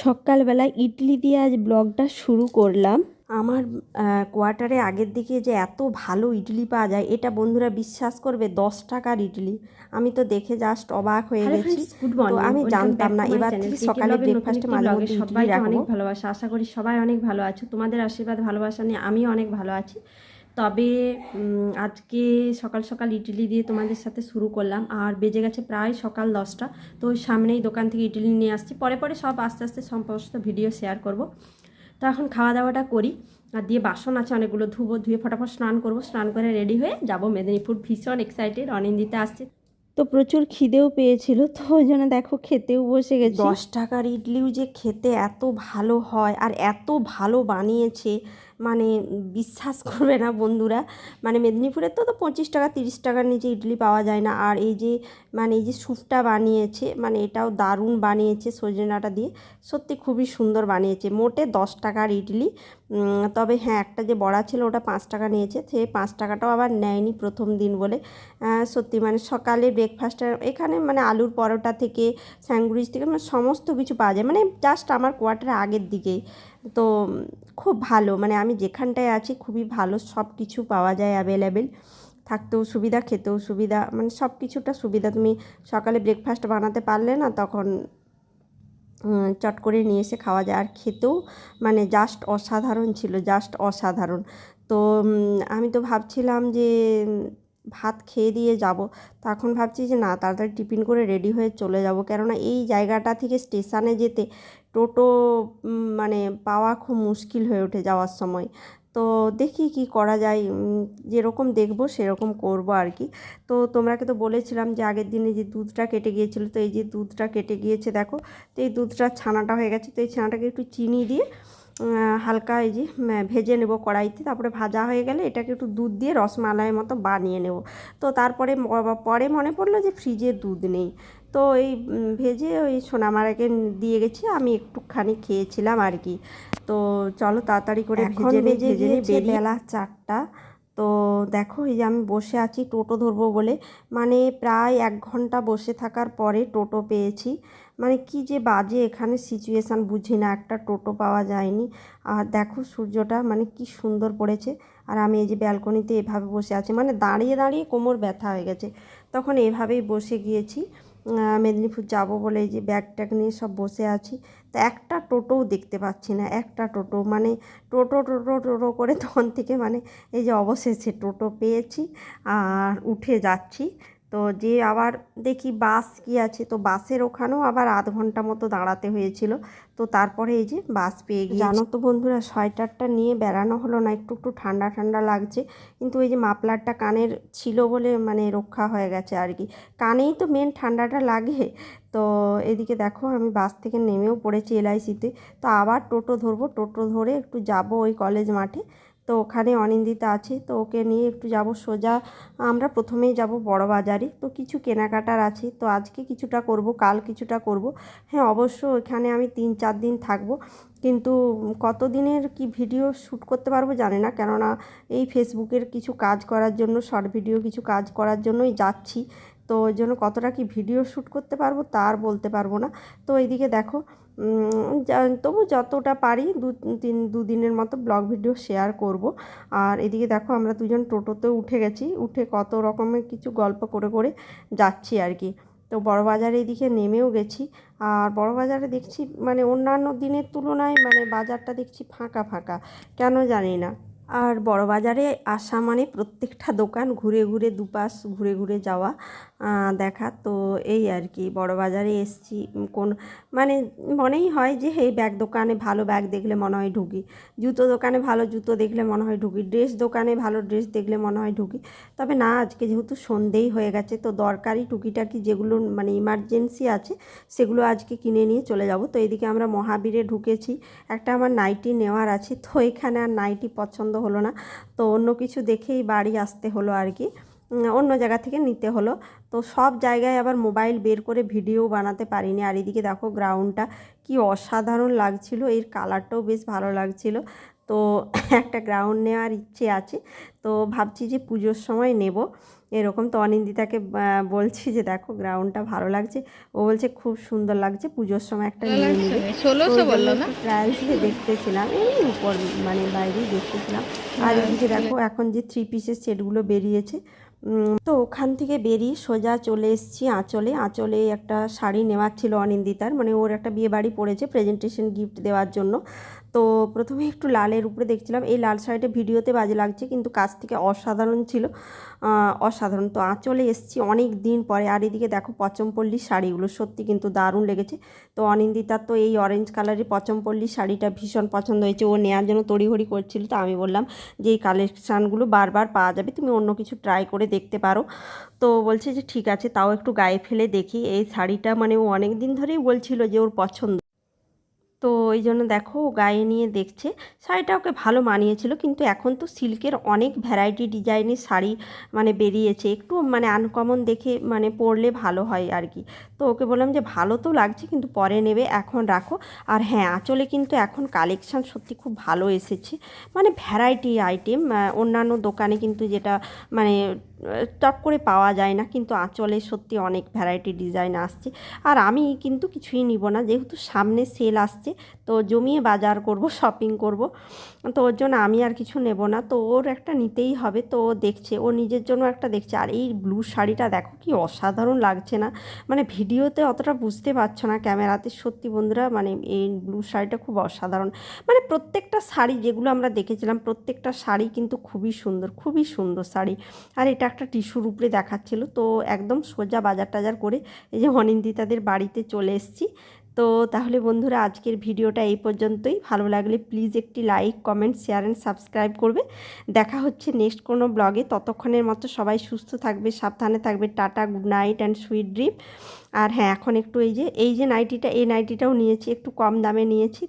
সকালবেলা ইডলি দিয়ে আজ ব্লগটা শুরু করলাম। আমার কোয়ার্টারে আগের দিকে যে এত ভালো ইডলি পাওয়া যায় এটা বন্ধুরা বিশ্বাস করবে দশ টাকার ইডলি। আমি তো দেখে জাস্ট অবাক হয়ে গেছি। তো আমি জানতাম না এবার. থেকে সকালে ব্রেকফাস্টে মাঝে vlog মধ্যে ইডলি অনেক ভালোবাসা আশা করি সবাই অনেক ভালো আছো। তোমাদের আশীর্বাদ ভালোবাসা নিয়ে আমিও অনেক ভালো আছি। তবে আজকে সকাল সকাল ইডলি দিয়ে তোমাদের সাথে শুরু করলাম। আর বেজে গেছে প্রায় সকাল দশটা। তো ওই সামনেই দোকান থেকে ইডলি নিয়ে আসছি। পরে পরে সব আস্তে আস্তে সমস্ত ভিডিও শেয়ার করব। তো এখন খাওয়া দাওয়াটা করি। আর দিয়ে বাসন আছে অনেকগুলো ধুবো ধুয়ে ফটাফট স্নান করব। স্নান করে রেডি হয়ে যাব মেদিনীপুর। ভীষণ এক্সাইটেড অনিন্দিতে আসছে। তো প্রচুর খিদেও পেয়েছিল তো ওই জন্য দেখো খেতেও বসে গেছে। দশ টাকার ইডলিও যে খেতে এত ভালো হয় আর এত ভালো বানিয়েছে মানে বিশ্বাস করবে না বন্ধুরা। মানে মেদিনীপুরের তো তো পঁচিশ টাকা, তিরিশ টাকার নিচে ইডলি পাওয়া যায় না। আর এই যে মানে এই যে স্যুপটা বানিয়েছে মানে এটাও দারুণ বানিয়েছে সজনাটা দিয়ে। সত্যি খুবই সুন্দর বানিয়েছে। মোটে দশ টাকার ইডলি। তবে হ্যাঁ একটা যে বড়া ছিল ওটা পাঁচ টাকা নিয়েছে। সে পাঁচ টাকাটাও আবার নেয়নি প্রথম দিন বলে। সত্যি মানে সকালে ব্রেকফাস্টে এখানে মানে আলুর পরোটা থেকে, স্যান্ডউইচ থেকে মানে সমস্ত কিছু পাওয়া যায়। মানে জাস্ট আমার কোয়ার্টারের আগের দিকেই। তো খুব ভালো মানে আমি যেখানটায় আছি খুবই ভালো, সব কিছু পাওয়া যায় অ্যাভেলেবেল থাকতেও সুবিধা, খেতেও সুবিধা মানে সব কিছুটা সুবিধা। তুমি সকালে ব্রেকফাস্ট বানাতে পারলে না, তখন চট করে নিয়ে এসে খাওয়া যায়। আর খেতেও মানে জাস্ট অসাধারণ ছিল জাস্ট অসাধারণ। তো আমি তো ভাবছিলাম যে, ভাত খেয়ে দিয়ে যাব। তখন ভাবছি যে না, তাড়াতাড়ি টিফিন করে রেডি হয়ে চলে যাব। কেননা এই জায়গাটা থেকে স্টেশনে যেতে টোটো মানে পাওয়া খুব মুশকিল হয়ে ওঠে যাওয়ার সময়। তো দেখি কি করা যায় যেরকম দেখব সেরকম করব আর কি। তো তোমরাকে তো বলেছিলাম যে আগের দিনে যে দুধটা কেটে গিয়েছিল, তো এই যে দুধটা কেটে গিয়েছে দেখো, তো এই দুধটা ছানাটা হয়ে গেছে, তো এই ছানাটাকে একটু চিনি দিয়ে হালকা এই যে ভেজে নেব কড়াইতে, তারপরে ভাজা হয়ে গেলে এটাকে একটু দুধ দিয়ে রসমালাইয়ের মতো বানিয়ে নেব। তো তারপরে পরে মনে পড়ল যে ফ্রিজে দুধ নেই। তো এই ভেজে ওই সোনামারাকে দিয়ে গেছি আমি একটুখানি খেয়েছিলাম আর কি। তো চলো তাড়াতাড়ি করে এখন ভেজে বেজে ভেজে বেরিয়ে বেলা চারটা। তো দেখো এই যে আমি বসে আছি টোটো ধরবো বলে। মানে প্রায় এক ঘণ্টা বসে থাকার পরে টোটো পেয়েছি। মানে কি যে বাজে এখানে সিচুয়েশান বুঝি না একটা টোটো পাওয়া যায়নি। আর দেখো সূর্যটা মানে কি সুন্দর পড়েছে। আর আমি এই যে ব্যালকনিতে এভাবে বসে আছি। মানে দাঁড়িয়ে দাঁড়িয়ে কোমর ব্যথা হয়ে গেছে। তখন এভাবেই বসে গিয়েছি। মেদিনীপুর যাব বলে যে ব্যাগ ট্যাগ নিয়ে সব বসে আছি। তো একটা টোটোও দেখতে পাচ্ছি না, একটা টোটো। মানে টোটো টোটো টোটো করে তখন থেকে মানে এই যে অবশেষে টোটো পেয়েছি আর উঠে যাচ্ছি। তো যে আবার দেখি বাস কি আছে, তো বাসের ওখানেও আবার আধ ঘণ্টা মতো দাঁড়াতে হয়েছিল। তো তারপরে এই যে বাস পেয়ে গিয়ে জানো তো বন্ধুরা, সোয়েটারটা নিয়ে বেড়ানো হলো না, একটু একটু ঠান্ডা ঠান্ডা লাগছে। কিন্তু ওই যে মাপলারটা কানের ছিল বলে মানে রক্ষা হয়ে গেছে আর কি। কানেই তো মেন ঠান্ডাটা লাগে। তো এদিকে দেখো, আমি বাস থেকে নেমেও পড়েছি এলআইসিতে তো আবার টোটো ধরবো, টোটো ধরে একটু যাব ওই কলেজ মাঠে। তো ওখানে অনিন্দিতা আছে, তো ওকে নিয়ে একটু যাব সোজা। আমরা প্রথমেই যাব বড় বাজারে তো কিছু কেনাকাটার আছে, তো আজকে কিছুটা করব, কাল কিছুটা করব। হ্যাঁ অবশ্য এখানে আমি তিন চার দিন থাকব। কিন্তু কত দিনের কি ভিডিও শ্যুট করতে পারব জানি না। কেননা এই ফেসবুকের কিছু কাজ করার জন্য শর্ট ভিডিও কিছু কাজ করার জন্যই যাচ্ছি। তো ওই জন্য কতটা কি ভিডিও শ্যুট করতে পারব তার বলতে পারব না। তো এইদিকে দেখো তবু যতটা পারি দু, তিন, দুদিনের মতো ব্লগ ভিডিও শেয়ার করব। আর এদিকে দেখো আমরা দুজন টোটোতে উঠে গেছি, উঠে কত রকমের কিছু গল্প করে করে যাচ্ছি আর কি। তো বড় বাজারে এদিকে নেমেও গেছি, আর বড় বাজারে দেখছি মানে অন্যান্য দিনের তুলনায় মানে বাজারটা দেখছি ফাঁকা ফাঁকা, কেন জানি না। আর বড় বাজারে আসা মানে প্রত্যেকটা দোকান ঘুরে ঘুরে দুপাশ ঘুরে ঘুরে যাওয়া দেখা। তো এই আর কি, বড় বাজারে এসছি। কোন মানে মনেই হয় যে, এই ব্যাগ দোকানে ভালো ব্যাগ দেখলে মনে হয় ঢুকি। জুতো দোকানে ভালো জুতো দেখলে মনে হয় ঢুকি। ড্রেস দোকানে ভালো ড্রেস দেখলে মনে হয় ঢুকি। তবে না, আজকে যেহেতু সন্ধেই হয়ে গেছে, তো দরকারি টুকিটাকি যেগুলো মানে ইমার্জেন্সি আছে, সেগুলো আজকে কিনে নিয়ে চলে যাব। তো এদিকে আমরা মহাবীরে ঢুকেছি। একটা আমার নাইটি নেওয়ার আছে, তো এখানে আর নাইটি পছন্দ হলো না। তো অন্য কিছু দেখেই বাড়ি আসতে হলো আর কি। অন্য জায়গা থেকে নিতে হলো। তো সব জায়গায় আবার মোবাইল বের করে ভিডিও বানাতে পারিনি। আর এদিকে দেখো গ্রাউন্ডটা কি অসাধারণ লাগছিল এর কালারটাও বেশ ভালো লাগছিল। তো একটা গ্রাউন্ড নেওয়ার ইচ্ছে আছে তো ভাবছি যে পুজোর সময় নেব। এরকম তো অনিন্দিতাকে বলছি যে দেখো গ্রাউন্ডটা ভালো লাগছে। ও বলছে খুব সুন্দর লাগছে পুজোর সময় একটা নিয়ে নিবে। ট্রায়াল থেকে দেখতেছিলাম এই উপর মানে বাইরেই দেখতেছিলাম। আর এদিকে দেখো এখন যে থ্রি পিসের সেটগুলো বেরিয়েছে তো ওখান থেকে বেরিয়ে সোজা চলে এসেছি আঁচলে। আঁচলে একটা শাড়ি নেওয়ার ছিল অনিন্দিতার। মানে ওর একটা বিয়ে বাড়ি পড়েছে প্রেজেন্টেশন গিফট দেওয়ার জন্য। তো প্রথমে একটু লালের উপরে দেখছিলাম। এই লাল শাড়িটা ভিডিওতে বাজে লাগছে, কিন্তু কাছ থেকে অসাধারণ ছিল। অসাধারণ। তো আঁচলে এসেছি অনেক দিন পরে। আর এদিকে দেখো পচমপল্লী শাড়িগুলো, সত্যি কিন্তু দারুণ লেগেছে। তো অনিন্দিতার তো এই অরেঞ্জ কালারের পচমপল্লী শাড়িটা ভীষণ পছন্দ হয়েছে। ও নেওয়ার জন্য তড়িঘড়ি করছিল, তো আমি বললাম যে এই কালেকশানগুলো বারবার পাওয়া যাবে, তুমি অন্য কিছু ট্রাই করে দেখতে পারো। তো বলছে যে ঠিক আছে, তাও একটু গায়ে ফেলে দেখি। এই শাড়িটা মানে ও অনেক দিন ধরেই বলছিল যে ওর পছন্দ। তো ওই জন্য দেখো গায়ে নিয়ে দেখছে। শাড়িটা ওকে ভালো মানিয়েছিল, কিন্তু এখন তো সিল্কের অনেক ভ্যারাইটি ডিজাইনের শাড়ি মানে বেরিয়েছে। একটু মানে আনকমন দেখে মানে পরলে ভালো হয় আর কি তো ওকে বললাম যে, ভালো তো লাগছে, কিন্তু পরে নেবে, এখন রাখো। আর হ্যাঁ আঁচলে কিন্তু এখন কালেকশান সত্যি খুব ভালো এসেছে। মানে ভ্যারাইটি আইটেম অন্যান্য দোকানে কিন্তু যেটা মানে টপ করে পাওয়া যায় না, কিন্তু আঁচলে সত্যি অনেক ভ্যারাইটি ডিজাইন আসছে। আর আমি কিন্তু কিছুই নিব না, যেহেতু সামনে সেল আসছে, তো জমিয়ে বাজার করব শপিং করব, তো ওর জন্য আমি আর কিছু নেব না। তো ওর একটা নিতেই হবে, তো ও দেখছে, ও নিজের জন্য একটা দেখছে। আর এই ব্লু শাড়িটা দেখো কি অসাধারণ লাগছে না মানে ভিডিওতে অতটা বুঝতে পারছ না ক্যামেরাতে। সত্যি বন্ধুরা মানে এই ব্লু শাড়িটা খুব অসাধারণ। মানে প্রত্যেকটা শাড়ি যেগুলো আমরা দেখেছিলাম, প্রত্যেকটা শাড়ি কিন্তু খুবই সুন্দর খুবই সুন্দর শাড়ি। আর এটা একটা টিস্যুর উপরে দেখাচ্ছিল। তো একদম সোজা বাজার টাজার করে এই যে অনিন্দিতাদের বাড়িতে চলে এসেছি। তো তাহলে বন্ধুরা, আজকের ভিডিওটা এই পর্যন্তই। ভালো লাগলে প্লিজ একটি like comment share and subscribe করবে। দেখা হচ্ছে নেক্সট কোনো ব্লগে ততক্ষণের মতো সবাই সুস্থ থাকবে, সাবধানে থাকবে। Tata good night and sweet dream আর হ্যাঁ এখন একটু এই যে এই যে নাইটিটা এই নাইটিটাও নিয়েছি, একটু কম দামে নিয়েছি।